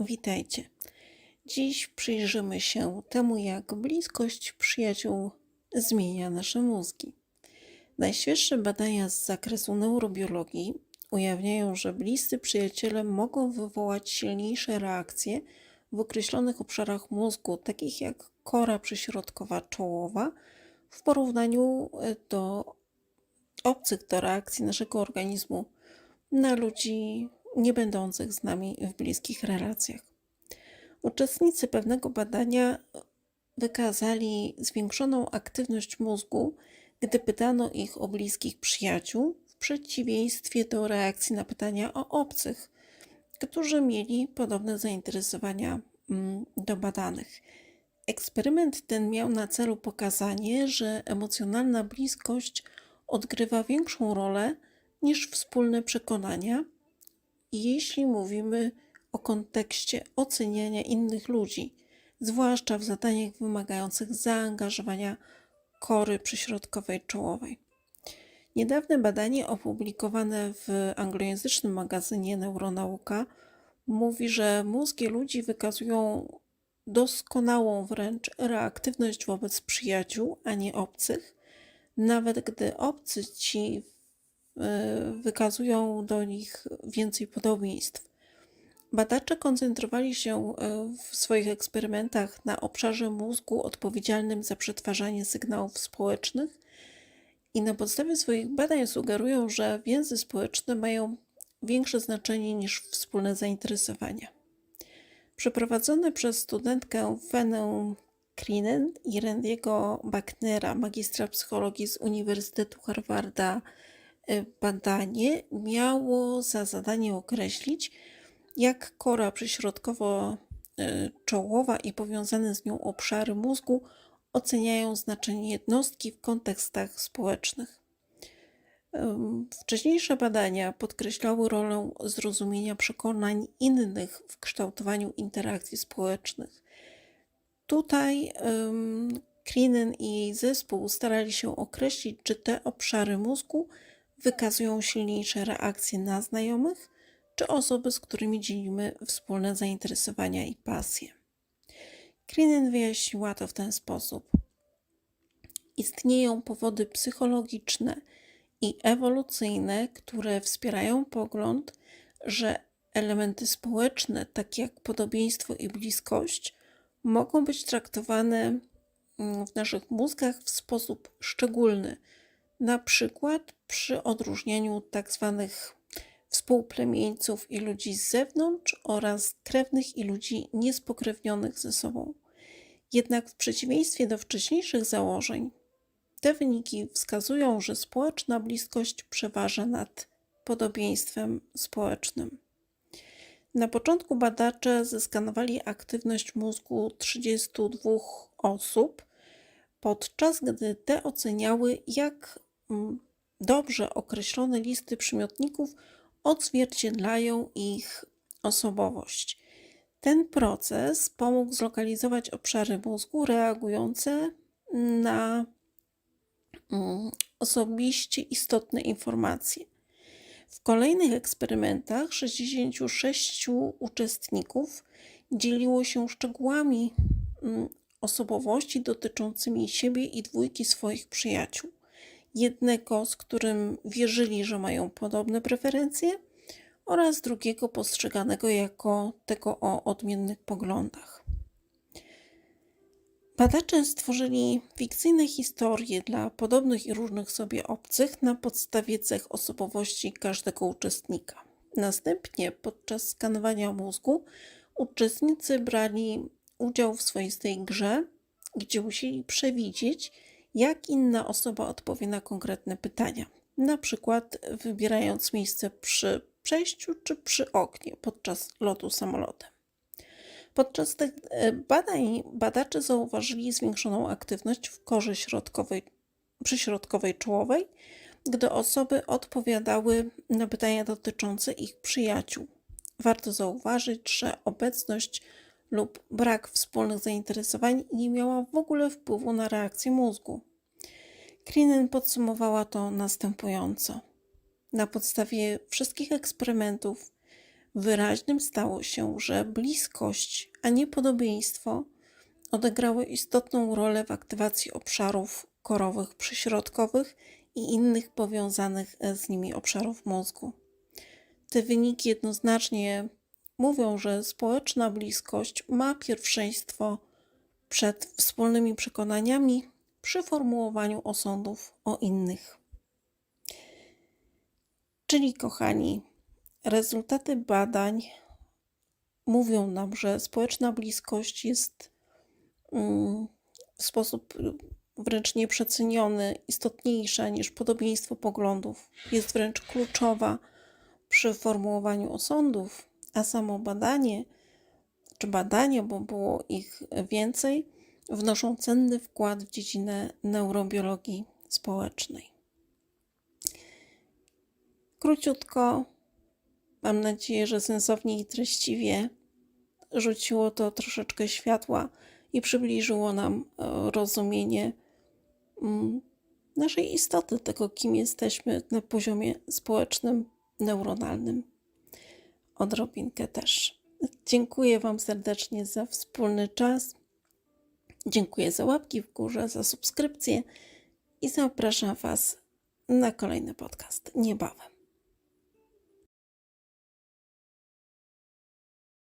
Witajcie. Dziś przyjrzymy się temu, jak bliskość przyjaciół zmienia nasze mózgi. Najświeższe badania z zakresu neurobiologii ujawniają, że bliscy przyjaciele mogą wywołać silniejsze reakcje w określonych obszarach mózgu, takich jak kora przyśrodkowa czołowa, w porównaniu e, do obcych do reakcji naszego organizmu na ludzi nie będących z nami w bliskich relacjach. Uczestnicy pewnego badania wykazali zwiększoną aktywność mózgu, gdy pytano ich o bliskich przyjaciół, w przeciwieństwie do reakcji na pytania o obcych, którzy mieli podobne zainteresowania mm, do badanych. Eksperyment ten miał na celu pokazanie, że emocjonalna bliskość odgrywa większą rolę niż wspólne przekonania, jeśli mówimy o kontekście oceniania innych ludzi, zwłaszcza w zadaniach wymagających zaangażowania kory przyśrodkowej czołowej. Niedawne badanie opublikowane w anglojęzycznym magazynie Neuronauka mówi, że mózgi ludzi wykazują doskonałą wręcz reaktywność wobec przyjaciół, a nie obcych, nawet gdy obcy ci wykazują do nich więcej podobieństw. Badacze koncentrowali się e, w swoich eksperymentach na obszarze mózgu odpowiedzialnym za przetwarzanie sygnałów społecznych i na podstawie swoich badań sugerują, że więzy społeczne mają większe znaczenie niż wspólne zainteresowania. Przeprowadzone przez studentkę Wenę Krinen i Randiego Bucknera, magistra psychologii z Uniwersytetu Harvarda, e, badanie miało za zadanie określić, jak kora przyśrodkowo-czołowa i powiązane z nią obszary mózgu oceniają znaczenie jednostki w kontekstach społecznych. Wcześniejsze badania podkreślały rolę zrozumienia przekonań innych w kształtowaniu interakcji społecznych. Tutaj um, Krinen i jej zespół starali się określić, czy te obszary mózgu wykazują silniejsze reakcje na znajomych, czy osoby, z którymi dzielimy wspólne zainteresowania i pasje. Krinen wyjaśniła to w ten sposób. Istnieją powody psychologiczne i ewolucyjne, które wspierają pogląd, że elementy społeczne, takie jak podobieństwo i bliskość, mogą być traktowane mm, w naszych mózgach w sposób szczególny, na przykład przy odróżnianiu tak zwanych współplemieńców i ludzi z zewnątrz oraz krewnych i ludzi niespokrewnionych ze sobą. Jednak w przeciwieństwie do wcześniejszych założeń, te wyniki wskazują, że społeczna bliskość przeważa nad podobieństwem społecznym. Na początku badacze zeskanowali aktywność mózgu 32 osób, podczas gdy te oceniały, jak dobrze określone listy przymiotników odzwierciedlają ich osobowość. Ten proces pomógł zlokalizować obszary mózgu reagujące na mm, osobiście istotne informacje. W kolejnych eksperymentach 66 uczestników dzieliło się szczegółami mm, osobowości dotyczącymi siebie i dwójki swoich przyjaciół jednego, z którym wierzyli, że mają podobne preferencje, oraz drugiego postrzeganego jako tego o odmiennych poglądach. Badacze stworzyli fikcyjne historie dla podobnych i różnych sobie obcych na podstawie cech osobowości każdego uczestnika. Następnie podczas skanowania mózgu uczestnicy brali udział w swoistej grze, gdzie musieli przewidzieć, jak inna osoba odpowie na konkretne pytania. Na przykład wybierając miejsce przy przejściu czy przy oknie podczas lotu samolotem. Podczas tych e, badań badacze zauważyli zwiększoną aktywność w korze środkowej, przyśrodkowej czołowej, gdy osoby odpowiadały na pytania dotyczące ich przyjaciół. Warto zauważyć, że obecność lub brak wspólnych zainteresowań nie miała w ogóle wpływu na reakcję mózgu. Krinen podsumowała to następująco. Na podstawie wszystkich eksperymentów wyraźnym stało się, że bliskość, a nie podobieństwo odegrały istotną rolę w aktywacji obszarów korowych przyśrodkowych i innych powiązanych z nimi obszarów mózgu. Te wyniki jednoznacznie mówią, że społeczna bliskość ma pierwszeństwo przed wspólnymi przekonaniami przy formułowaniu osądów o innych. Czyli, kochani, rezultaty badań mówią nam, że społeczna bliskość jest mm, w sposób wręcz nieprzeceniony, istotniejsza niż podobieństwo poglądów. Jest wręcz kluczowa przy formułowaniu osądów, a samo badanie, czy badania, bo było ich więcej, wnoszą cenny wkład w dziedzinę neurobiologii społecznej. Króciutko, mam nadzieję, że sensownie i treściwie rzuciło to troszeczkę światła i przybliżyło nam e, rozumienie mm, naszej istoty, tego, kim jesteśmy na poziomie społecznym, neuronalnym. Odrobinkę też. Dziękuję Wam serdecznie za wspólny czas. Dziękuję za łapki w górze, za subskrypcję i zapraszam Was na kolejny podcast niebawem.